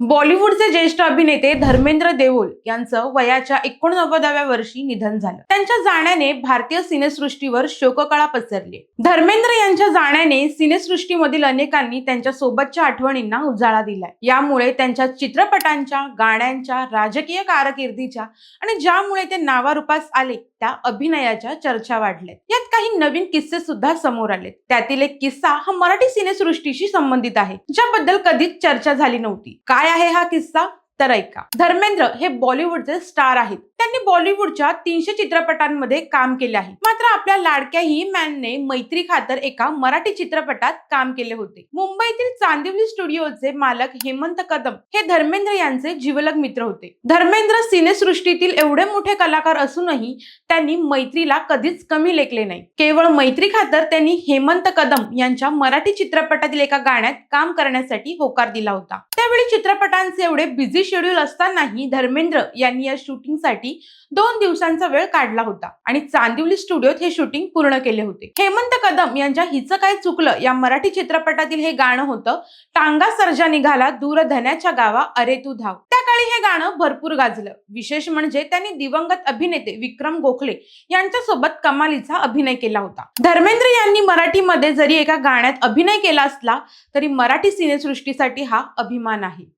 बॉलिवूडचे ज्येष्ठ अभिनेते धर्मेंद्र देओल यांचं वयाच्या एकोणनव्वदाव्या वर्षी निधन झालं. त्यांच्या जाण्याने भारतीय सिनेसृष्टीवर शोककळा पसरली. धर्मेंद्र यांच्या जाण्याने सिनेसृष्टीमधील अनेकांनी त्यांच्या सोबतच्या आठवणींना उजाळा दिलाय. यामुळे त्यांच्या चित्रपटांच्या गाण्यांच्या राजकीय कारकिर्दीच्या आणि ज्यामुळे ते नावारूपास आले त्या अभिनयाच्या चर्चा वाढल्यात. यात काही नवीन किस्से सुद्धा समोर आले त्यातील एक किस्सा हा मराठी सिनेसृष्टीशी संबंधित आहे. ज्याबद्दल कधीच चर्चा झाली नव्हती. काय आहे हा किस्सा? तर ऐका. धर्मेंद्र हे बॉलिवूडचे स्टार आहेत. त्यांनी बॉलिवूडच्या तीनशे चित्रपटांमध्ये काम केले आहे. मात्र आपल्या लाडक्या ही मॅनने मैत्री खातर एका मराठी चित्रपटात काम केले होते. मुंबईतील चांदिवली स्टुडिओचे मालक हेमंत कदम हे धर्मेंद्र यांचे जीवलग मित्र होते. धर्मेंद्र सिनेसृष्टीतील एवढे मोठे कलाकार असूनही त्यांनी मैत्रीला कधीच कमी लेखले नाही. केवळ मैत्री खातर त्यांनी हेमंत कदम यांच्या मराठी चित्रपटातील एका गाण्यात काम करण्यासाठी होकार दिला होता. त्यावेळी चित्रपटांचे एवढे बिझी शेड्यूल असतानाही धर्मेंद्र यांनी या शूटिंगसाठी दोन दिवसांचा वेळ काढला होता. आणि चांदिवली स्टुडिओत हे शूटिंग पूर्ण केले होते. हेमंत कदम यांच्या हिचं काय चुकलं या मराठी चित्रपटातील हे गाणं होतं टांगा सर्जा निघाला दूर धन्याच्या गावा अरे तू धाव. त्या काळी हे गाणं भरपूर गाजलं. विशेष म्हणजे त्यांनी दिवंगत अभिनेते विक्रम गोखले यांच्यासोबत कमालीचा अभिनय केला होता. धर्मेंद्र यांनी मराठीमध्ये जरी एका गाण्यात अभिनय केला असला तरी मराठी सिनेसृष्टीसाठी हा अभिमान आहे.